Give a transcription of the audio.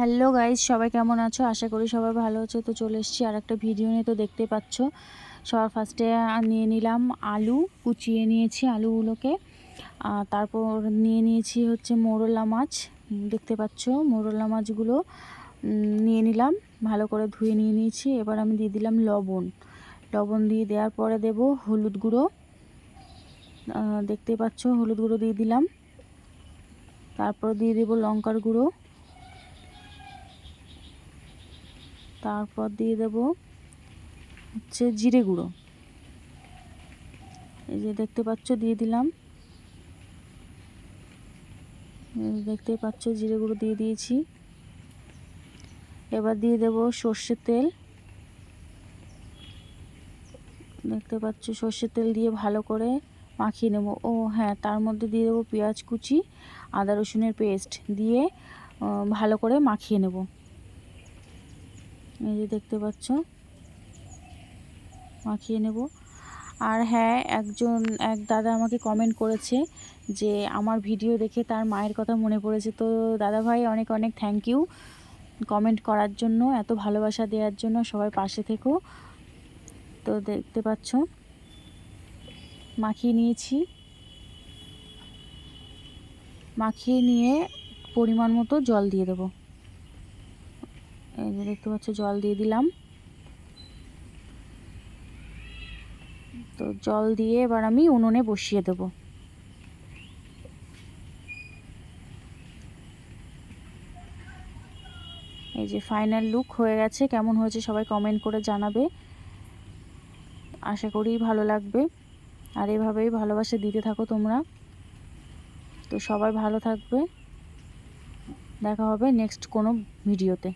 Hello guys সবাই কেমন আছো? আশা করি সবাই ভালো আছো। তো চলে এসেছি আর একটা ভিডিও নিয়ে। তো দেখতে পাচ্ছ, সবার ফার্স্টে নিয়ে নিলাম আলু, কুচিয়ে নিয়েছি আলুগুলোকে। তারপর নিয়ে নিয়েছি হচ্ছে মোরলা মাছ। দেখতে পাচ্ছ মোরলা মাছগুলো নিয়ে নিলাম। ভালো করে ধুয়ে নিয়ে নিয়েছি। এবার আমি দিয়ে দিলাম লবণ। লবণ দিয়ে দেওয়ার পরে দেব হলুদ গুঁড়ো। দেখতে পাচ্ছ হলুদ গুঁড়ো দিয়ে দিলাম। তারপর দিয়ে দেবো লঙ্কার গুঁড়ো। তারপর দিয়ে দেব হচ্ছে জিরে গুঁড়ো। এই যে দেখতে পাচ্ছ, দিয়ে দিলাম। দেখতে পাচ্ছ, জিরে গুঁড়ো দিয়ে দিয়েছি। এবার দিয়ে দেব সর্ষের তেল। দেখতে পাচ্ছ, সর্ষের তেল দিয়ে ভালো করে মাখিয়ে নেব। ও হ্যাঁ তার মধ্যে দিয়ে দেবো পেঁয়াজ কুচি, আদা রসুনের পেস্ট দিয়ে ভালো করে মাখিয়ে নেব। এই যে দেখতে পাচ্ছ। মাখিয়ে নেব। আর হ্যাঁ একজন, এক দাদা আমাকে কমেন্ট করেছে যে, আমার ভিডিও দেখে তার মায়ের কথা মনে পড়েছে। তো দাদা ভাই, অনেক অনেক থ্যাংক ইউ কমেন্ট করার জন্য, এত ভালোবাসা দেওয়ার জন্য। সবাই পাশে থেকো। তো দেখতে পাচ্ছ, মাখিয়ে নিয়েছি। মাখিয়ে নিয়ে পরিমাণ মতো জল দিয়ে দেবো। যে দেখতে পাচ্ছ, জল দিয়ে দিলাম। তো জল দিয়ে এবার আমি উনুনে বসিয়ে দেব। এই যে ফাইনাল লুক হয়ে গেছে। কেমন হয়েছে সবাই কমেন্ট করে জানাবে। আশা করি ভালো লাগবে। আর এভাবেই ভালোবাসা দিতে থাকো তোমরা। তো সবাই ভালো থাকবে। দেখা হবে নেক্সট কোনো ভিডিওতে